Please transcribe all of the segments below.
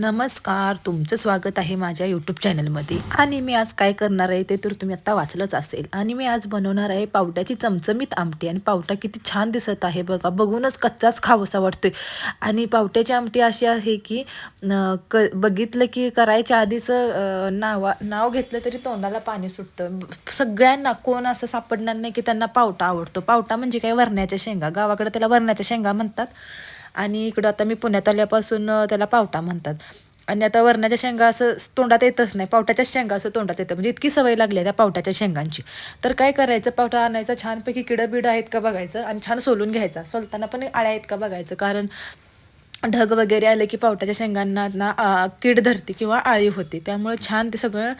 नमस्कार तुमचं स्वागत आहे माझ्या यूट्यूब चॅनलमध्ये आणि मी आज काय करणार आहे ते तर तुम्ही आत्ता वाचलंच असेल. आणि मी आज बनवणार आहे पावट्याची चमचमीत आमटी. आणि पावटा किती छान दिसत आहे बघा. बघूनच कच्चाच खावसा वाटतोय. आणि पावट्याची आमटी अशी आहे की क बघितलं की करायच्या आधीच नावा नाव घेतलं तरी तोंडाला पाणी सुटतं. सगळ्यांना कोण असं सापडणार नाही की त्यांना पावटा आवडतो. पावटा म्हणजे काय? वरण्याच्या शेंगा. गावाकडे त्याला वरण्याच्या शेंगा म्हणतात. आणि इकडं आता मी पुण्यात आल्यापासून त्याला पावटा म्हणतात. आणि आता वरणाच्या शेंगा असं तोंडात येतच नाही. पावट्याच्याच शेंगा असं तोंडात येतं. म्हणजे इतकी सवय लागली आहे त्या पावट्याच्या शेंगांची. तर काय करायचं? पावटा आणायचा. छानपैकी किडं बिडं आहेत का बघायचं. आणि छान सोलून घ्यायचा. सोलताना पण आळ्या आहेत का बघायचं. कारण ढग वगैरे आले की पावट्याच्या शेंगांना ना कीड धरते किंवा आळी होते. त्यामुळे छान ते सगळं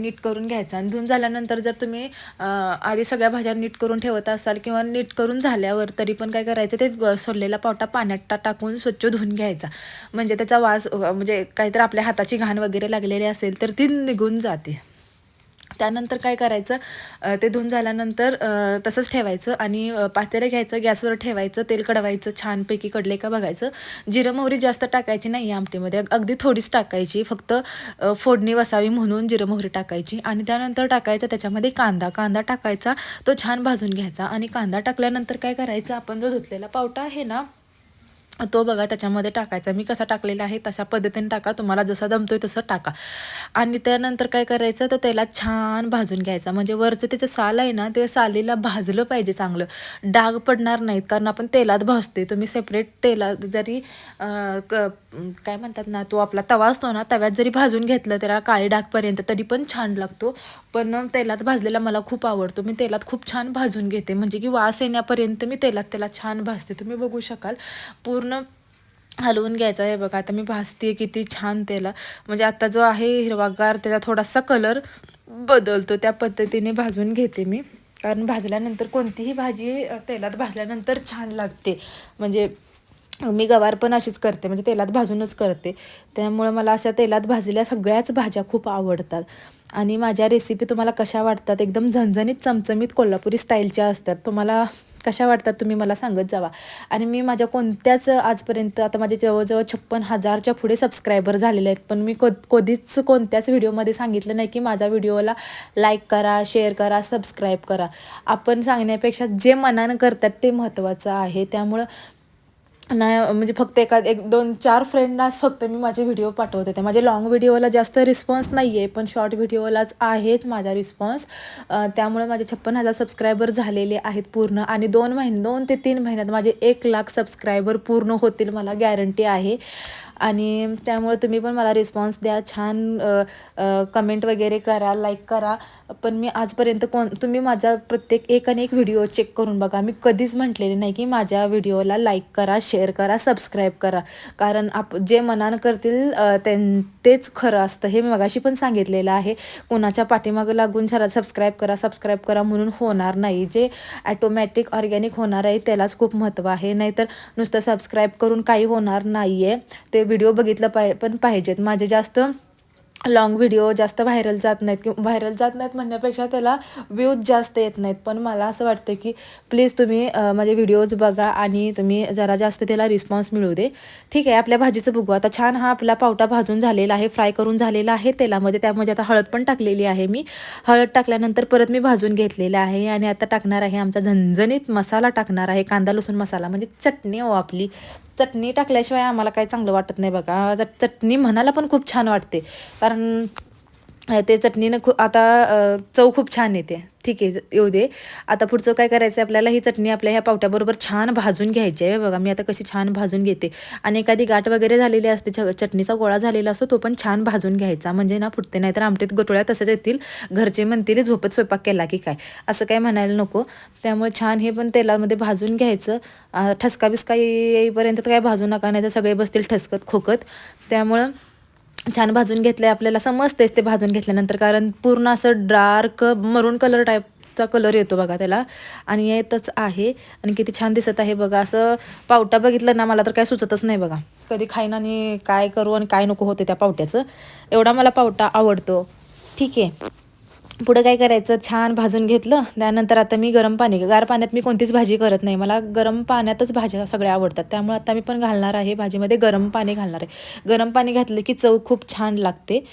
नीट करून घ्यायचं. आणि धुवून झाल्यानंतर जर तुम्ही आधी सगळ्या भाज्या नीट करून ठेवत असाल किंवा नीट करून झाल्यावर तरी पण काय करायचं ते सोडलेला सोललेला पावटा पाण्यात टाकून स्वच्छ धुवून घ्यायचा. म्हणजे त्याचा वास म्हणजे काहीतरी आपल्या हाताची घाण वगैरे लागलेली असेल तर ती निघून जाते. त्यानंतर काय करायचं ते धुवून झाल्यानंतर तसंच ठेवायचं आणि पातेलं घ्यायचं गॅसवर ठेवायचं तेल कडवायचं छानपैकी कडले का बघायचं. जिरं मोहरी जास्त टाकायची नाही आहे आमटीमध्ये अगदी थोडीच टाकायची फक्त फोडणी वसावी म्हणून जिरं मोहरी टाकायची आणि त्यानंतर टाकायचं त्याच्यामध्ये कांदा कांदा टाकायचा तो छान भाजून घ्यायचा आणि कांदा टाकल्यानंतर काय करायचं आपण जो धुतलेला पावटा आहे ना तो बघा त्याच्यामध्ये टाकायचा. मी कसा टाकलेला आहे तशा पद्धतीने टाका. तुम्हाला जसा दमतोय तसं टाका. आणि त्यानंतर काय करायचं तर त्याला छान भाजून घ्यायचा. म्हणजे वरचं त्याचं साल आहे ना ते सालीला भाजलं पाहिजे चांगलं. डाग पडणार नाहीत कारण आपण तेलात भाजतोय. तुम्ही सेपरेट तेलात जरी क- काय म्हणतात ना तो आपला तवा असतो ना तव्यात जरी भाजून घेतलं त्याला काळे डागपर्यंत तरी पण छान लागतो. पण तेलात भाजलेला मला खूप आवडतो. मी तेलात खूप छान भाजून घेते. म्हणजे की वास येण्यापर्यंत मी तेलात त्याला छान भाजते. तुम्ही बघू शकाल. पूर्ण हलवून घ्यायचा. आहे बघा आता मी भाजते किती छान त्याला. म्हणजे आता जो आहे हिरवागार त्याचा थोडासा कलर बदलतो. त्या पद्धतीने भाजून घेते मी. कारण भाजल्यानंतर कोणतीही भाजी तेलात भाजल्यानंतर छान लागते. म्हणजे मी गवार पण अशीच करते. म्हणजे तेलात भाजूनच करते. त्यामुळं मला अशा तेलात भाजलेल्या सगळ्याच भाज्या खूप आवडतात. आणि माझ्या रेसिपी तुम्हाला कशा वाटतात? एकदम झणझणीत चमचमीत कोल्हापुरी स्टाईलच्या असतात. तुम्हाला कशा वाटतात तुम्ही मला सांगत जावा. आणि मी माझ्या कोणत्याच आजपर्यंत आता माझे जवळजवळ छप्पन हजारच्या पुढे सबस्क्रायबर झालेले आहेत. पण मी को कधीच कोणत्याच व्हिडिओमध्ये सांगितलं नाही की माझ्या व्हिडिओला लाईक करा शेअर करा सबस्क्राईब करा. आपण सांगण्यापेक्षा जे मनानं करतात ते महत्त्वाचं आहे. त्यामुळं नाही म्हणजे फक्त एका एक दोन चार फ्रेंडनाच फक्त मी माझे व्हिडिओ पाठवत होते. माझे लॉंग व्हिडिओला जास्त रिस्पॉन्स नाही आहे पण शॉर्ट व्हिडिओलाच आहेच माझा रिस्पॉन्स त्यामुळे माझे छप्पन हजार सबस्क्रायबर झालेले आहेत पूर्ण आणि दोन महिने दोन ते तीन महिन्यात माझे एक लाख सबस्क्रायबर पूर्ण होतील मला गॅरंटी आहे. आणि त्यामुळे तुम्ही पण मला रिस्पॉन्स द्या. छान कमेंट वगैरे करा लाईक करा. पण मी आजपर्यंत कोण तुम्ही माझा प्रत्येक एक आणि एक व्हिडिओ चेक करून बघा. मी कधीच म्हटलेले नाही की माझ्या व्हिडिओला लाईक करा शेअर करा सबस्क्राईब करा. कारण आप जे मनानं करतील त्यां तेच खरं असतं. हे मी मगाशी पण सांगितलेलं आहे. कोणाच्या पाठीमागं लागून जरा सबस्क्राईब करा सबस्क्राईब करा म्हणून होणार नाही. जे ॲटोमॅटिक ऑर्गॅनिक होणार आहे त्यालाच खूप महत्त्व आहे. नाहीतर नुसतं सबस्क्राईब करून काही होणार नाही आहे ते व्हिडिओ बघितलं पाहि पण पाहिजेत. माझे जास्त लॉंग व्हिडिओ जास्त व्हायरल जात नाहीत किंवा व्हायरल जात नाहीत म्हणण्यापेक्षा त्याला व्ह्यूज जास्त येत नाहीत. पण मला असं वाटतं की प्लीज तुम्ही माझे व्हिडिओज बघा आणि तुम्ही जरा जास्त त्याला रिस्पॉन्स मिळू दे. ठीक आहे आपल्या भाजीचं बघू. आता छान हा आपला पावटा भाजून झालेला आहे फ्राय करून झालेला आहे तेलामध्ये. त्यामध्ये आता हळद पण टाकलेली आहे मी. हळद टाकल्यानंतर परत मी भाजून घेतलेला आहे आणि आता टाकणार आहे आमचा झणझणीत मसाला टाकणार आहे. कांदा लसूण मसाला म्हणजे चटणी हो आपली. चटणी टाकल्याशिवाय आम्हाला काही चांगलं वाटत नाही बघा. चटणी म्हणायला पण खूप छान वाटते. कारण ते चटणीनं खू आता चव खूप छान येते. ठीक आहे येऊ दे. आता पुढचं काय करायचं आहे आपल्याला? ही चटणी आपल्या ह्या पावट्याबरोबर छान भाजून घ्यायची आहे. बघा मी आता कशी छान भाजून घेते. आणि एखादी गाठ वगैरे झालेली असते छ- चटणीचा गोळा झालेला असतो तो पण छान भाजून घ्यायचा. म्हणजे ना फुटते नाही तर आमटीत गोटोळ्या तसंच येतील. घरचे म्हणतील झोपत स्वयंपाक केला की काय? असं काय म्हणायला नको. त्यामुळे छान हे पण तेलामध्ये भाजून घ्यायचं. ठसका बिस्का येईपर्यंत तर काय भाजू नका नाही तर सगळे बसतील ठसकत खोकत त्यामुळं छान भाजून घेतलं आपल्याला समजतेच ते भाजून घेतल्यानंतर. कारण पूर्ण असं डार्क मरून कलर टाईपचा कलर येतो बघा त्याला. आणि येतच आहे. आणि किती छान दिसत आहे बघा. असं पावटा बघितलं ना मला तर काय सुचतच नाही बघा. कधी खाईन आणि काय करू आणि काय नको होते त्या पावट्याचं. एवढा मला पावटा आवडतो. ठीक आहे. पुढं काय करायचं? छान भाजून घेतलं. त्यानंतर आता मी गरम पाणी गार पाण्यात मी कोणतीच भाजी करत नाही. मला गरम पाण्यातच भाज्या सगळ्या आवडतात. त्यामुळे आता मी पण घालणार आहे भाजीमध्ये गरम पाणी घालणार आहे. गरम पाणी घातलं की चव खूप छान लागते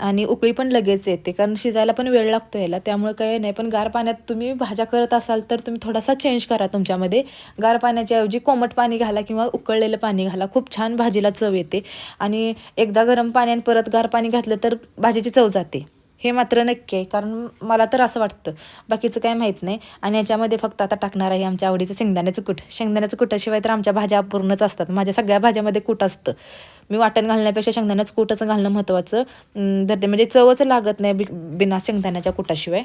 आणि उकळी पण लगेच येते कारण शिजायला पण वेळ लागतो याला. त्यामुळे काही नाही पण गार पाण्यात तुम्ही भाज्या करत असाल तर तुम्ही थोडासा चेंज करा तुमच्यामध्ये. गार पाण्याच्या ऐवजी कोमट पाणी घाला किंवा उकळलेलं पाणी घाला. खूप छान भाजीला चव येते आणि एकदा गरम पाण्याने परत गार पाणी घातलं तर भाजीची चव जाते. हे मात्र नक्की आहे. कारण मला तर असं वाटतं बाकीचं काय माहीत नाही. आणि याच्यामध्ये फक्त आता टाकणार आहे आमच्या आवडीचं शेंगदाण्याचं कूट. शेंगदाण्याचं कुटाशिवाय तर आमच्या भाज्या अपूर्णच असतात. माझ्या सगळ्या भाज्यामध्ये कूट असतं. मी वाटण घालण्यापेक्षा शेंगदाण्याचं कुटच घालणं महत्त्वाचं. धरते. म्हणजे चवच लागत नाही बि बिना शेंगदाण्याच्या कुटाशिवाय.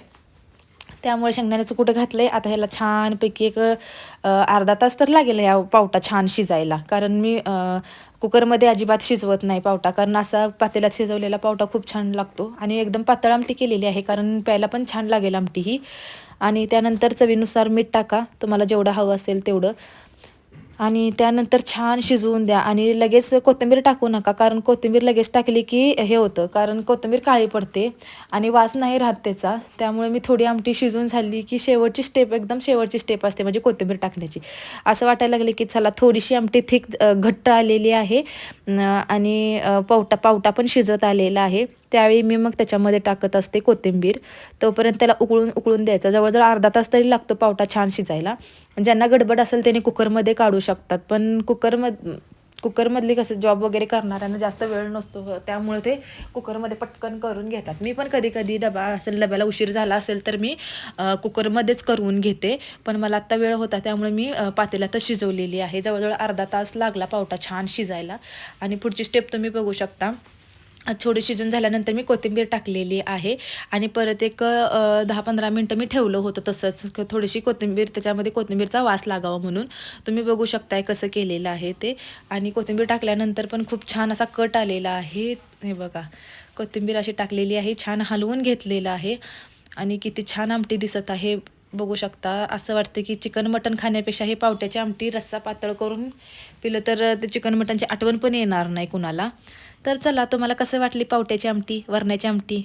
त्यामुळे शेंगदाण्याचं कुठं घातलं आहे आता ह्याला छानपैकी एक अर्धा तास तर लागेल या पावटा छान शिजायला. कारण मी कुकरमध्ये अजिबात शिजवत नाही पावटा. कारण असा पातेल्यात शिजवलेला पावटा खूप छान लागतो. आणि एकदम पातळ आमटी केलेली आहे कारण प्यायला पण छान लागेल आमटी ही आणि त्यानंतर चवीनुसार मीठ टाका. तुम्हाला जेवढं हवं असेल तेवढं. आणि त्यानंतर छान शिजवून द्या आणि लगेच कोथिंबीर टाकू नका कारण कोथिंबीर लगेच टाकली की हे होतं कारण कोथिंबीर काळी पडते आणि वास नाही राहत त्याचा. त्यामुळे मी थोडी आमटी शिजवून झाली की शेवटची स्टेप एकदम शेवटची स्टेप असते म्हणजे कोथिंबीर टाकण्याची. असं वाटायला लागले की चला थोडीशी आमटी थिक घट्ट आलेली आहे आणि पावटा पावटा पण शिजत आलेला आहे. त्यावेळी मी मग त्याच्यामध्ये टाकत असते कोथिंबीर. तोपर्यंत त्याला उकळून उकळून द्यायचा. जवळजवळ अर्धा तास तरी लागतो पावटा छान शिजायला. ज्यांना गडबड असेल त्यांनी कुकरमध्ये काढू शकतात. पण कुकरमध्ये कुकरमधली कसं जॉब वगैरे करणाऱ्यांना जास्त वेळ नसतो. त्यामुळे ते कुकरमध्ये पटकन करून घेतात. मी पण कधी कधी डबा असेल डब्याला उशीर झाला असेल तर मी कुकरमध्येच करून घेते. पण मला आत्ता वेळ होता त्यामुळे मी अ, पातेल्यातच शिजवलेली आहे. जवळजवळ अर्धा तास लागला पावटा छान शिजायला. आणि पुढची स्टेप तुम्ही बघू शकता. थोडी शिजून झाल्यानंतर मी कोथिंबीर टाकलेली आहे आणि परत एक दहा पंधरा मिनटं मी ठेवलं होतं तसंच. क- थोडीशी कोथिंबीर त्याच्यामध्ये कोथिंबीरचा वास लागावा म्हणून. तुम्ही बघू शकताय कसं केलेलं आहे ते. आणि कोथिंबीर टाकल्यानंतर पण खूप छान असा कट आलेला आहे. हे बघा कोथिंबीर अशी टाकलेली आहे छान हलवून घेतलेलं आहे. आणि किती छान आमटी दिसत आहे. बघू शकता असं वाटतं की चिकन मटण खाण्यापेक्षा हे पावट्याची आमटी रस्सा पातळ करून पिलं तर ते चिकन मटनची आठवण पण येणार नाही कुणाला. तर चला तुम्हाला कसं वाटली पावट्याची आमटी वरण्याची आमटी?